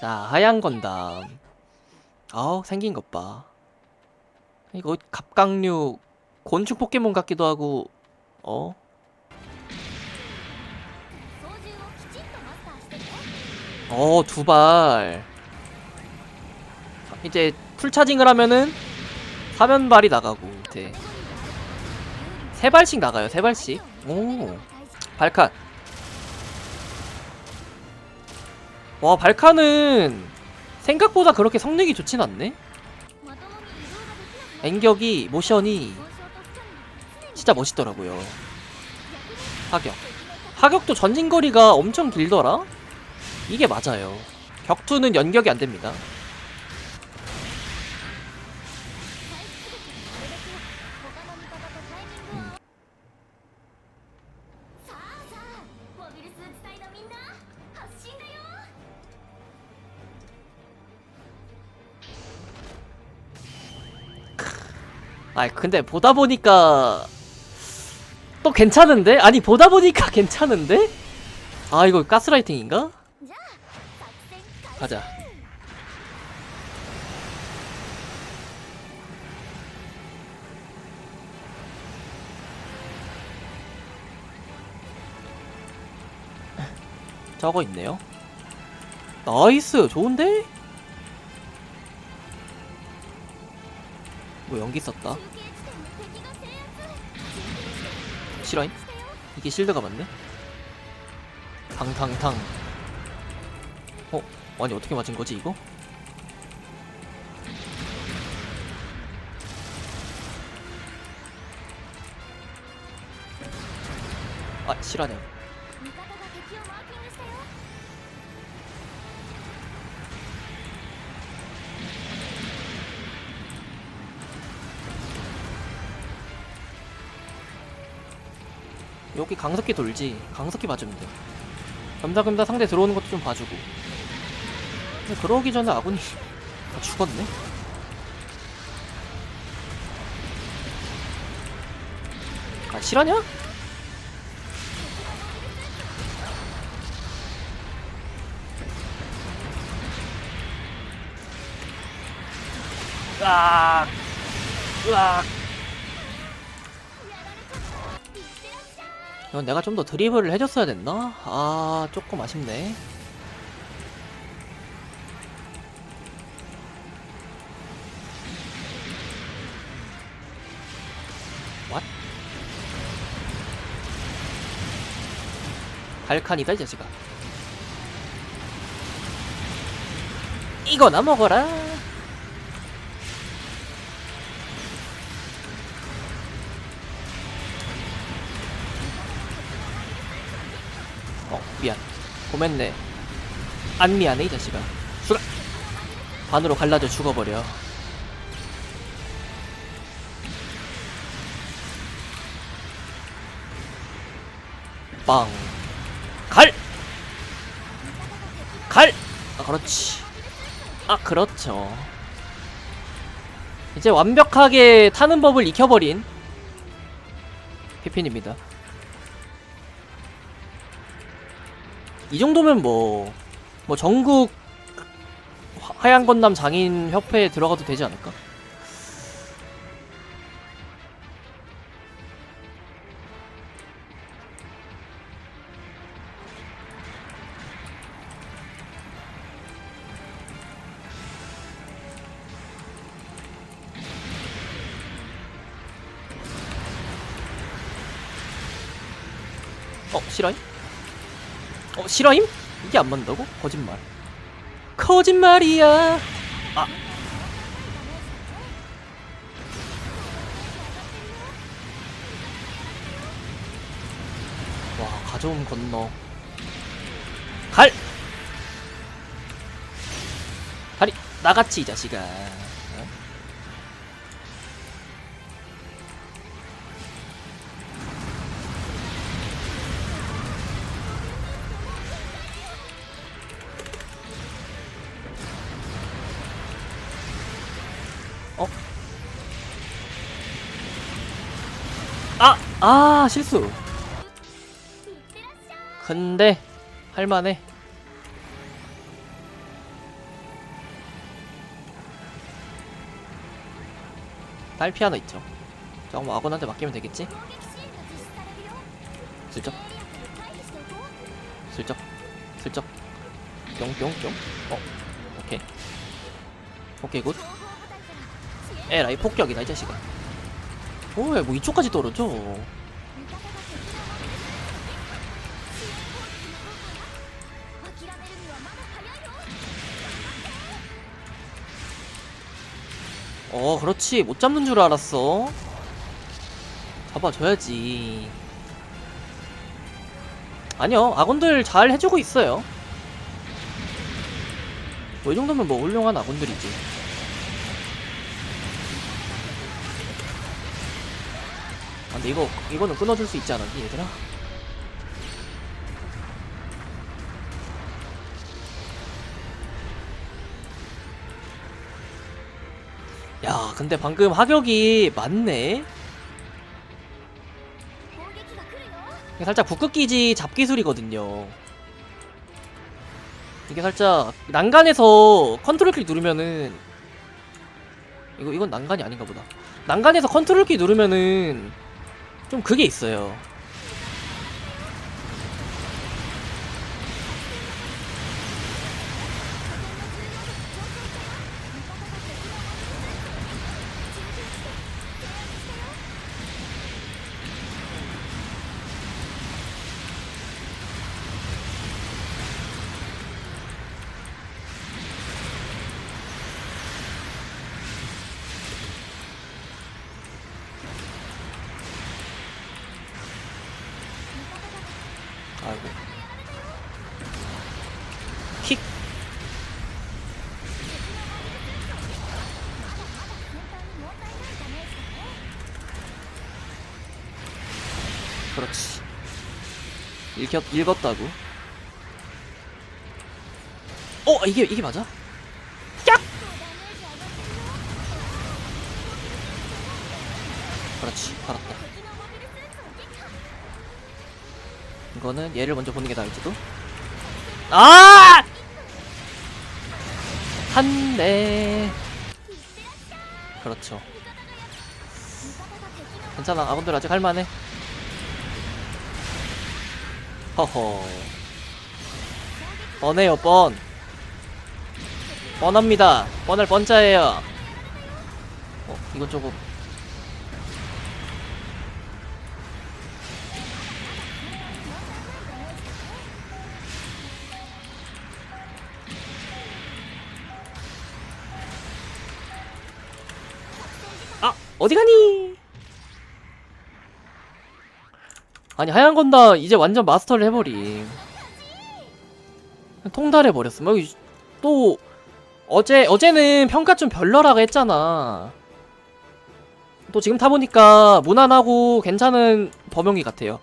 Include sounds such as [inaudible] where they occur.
자 하얀 건담 어 생긴 것봐. 이거 갑각류 곤충 포켓몬 같기도 하고 어? 어 두발. 이제 풀차징을 하면은 사면발이 나가고 이제 세 발씩 나가요 세 발씩. 오. 발칸. 와 발칸은 생각보다 그렇게 성능이 좋진 않네? 엔격이 모션이 진짜 멋있더라고요. 하격. 하격도 전진거리가 엄청 길더라? 이게 맞아요. 격투는 연격이 안됩니다. 아 근데 보다 보니까 또 괜찮은데? 아니 보다 보니까 [laughs] 괜찮은데? 아 이거 가스라이팅인가? 가자 저거 있네요 나이스 좋은데? 뭐 연기 썼다 실화임? 이게 실드가 맞네? 탕탕탕 어? 아니 어떻게 맞은 거지 이거? 아 실화냐 여기 강석기 돌지. 강석기 맞으면 돼. 금다금다 상대 들어오는 것도 좀 봐주고. 근데 들어오기 전에 아군이 [laughs] 다 죽었네. 아 실화냐? 으악! 으악! 이건 내가 좀 더 드리블을 해줬어야 됐나? 아 조금 아쉽네 왓? 발칸이다 이 자식아 이거나 먹어라 어 미안. 고맙네. 안 미안해 이 자식아. 죽어 반으로 갈라져 죽어버려. 빵. 갈! 갈! 아 그렇지. 아 그렇죠. 이제 완벽하게 타는 법을 익혀버린 피핀입니다 이 정도면 뭐, 뭐 전국 하- 하얀 건담 장인 협회에 들어가도 되지 않을까? 어, 실화임? 어, 실화임? 이게 안 맞는다고? 거짓말. 거짓말이야. 아. 와, 가져온 건너. 갈! 다리, 나갔지, 이 자식아. 어? 아! 아 실수. 근데 할만해. 딸피 하나 있죠? 저거 뭐 아군한테 맡기면 되겠지? 슬쩍. 슬쩍. 슬쩍. 뿅뿅뿅. 어 오케이. 오케이 굿. 에라이 폭격이다 이 자식아. 어, 뭐야 뭐 이쪽까지 떨어져? 어 그렇지. 못 잡는 줄 알았어. 잡아줘야지. 아니요 아군들 잘 해주고 있어요. 뭐 이 정도면 뭐 훌륭한 아군들이지. 아, 근데 이거 이거는 끊어줄 수 있지 않았니 얘들아? 야 근데 방금 하격이 맞네? 이게 살짝 북극기지 잡기술이거든요. 이게 살짝 난간에서 컨트롤키 누르면은 이거 이건 난간이 아닌가 보다. 난간에서 컨트롤키 누르면은 좀 그게 있어요. 아이고. 킥. 그렇지. 읽혔, 읽었다고? 어 이게 이게 맞아? 야! 그렇지. 팔았다. 이거는 얘를 먼저 보는 게 나을지도. 아! 한대. 그렇죠. 괜찮아. 아군들 아직 할만해. 허허. 뻔해요, 뻔. 뻔합니다. 뻔할 뻔자예요. 어, 이건 조금 어디 가니? 아니 하얀 건 다 이제 완전 마스터를 해버림. 통달해 버렸어. 뭐, 이- 또 어제 어제는 평가 좀 별로라고 했잖아. 또 지금 타보니까 무난하고 괜찮은 범용기 같아요.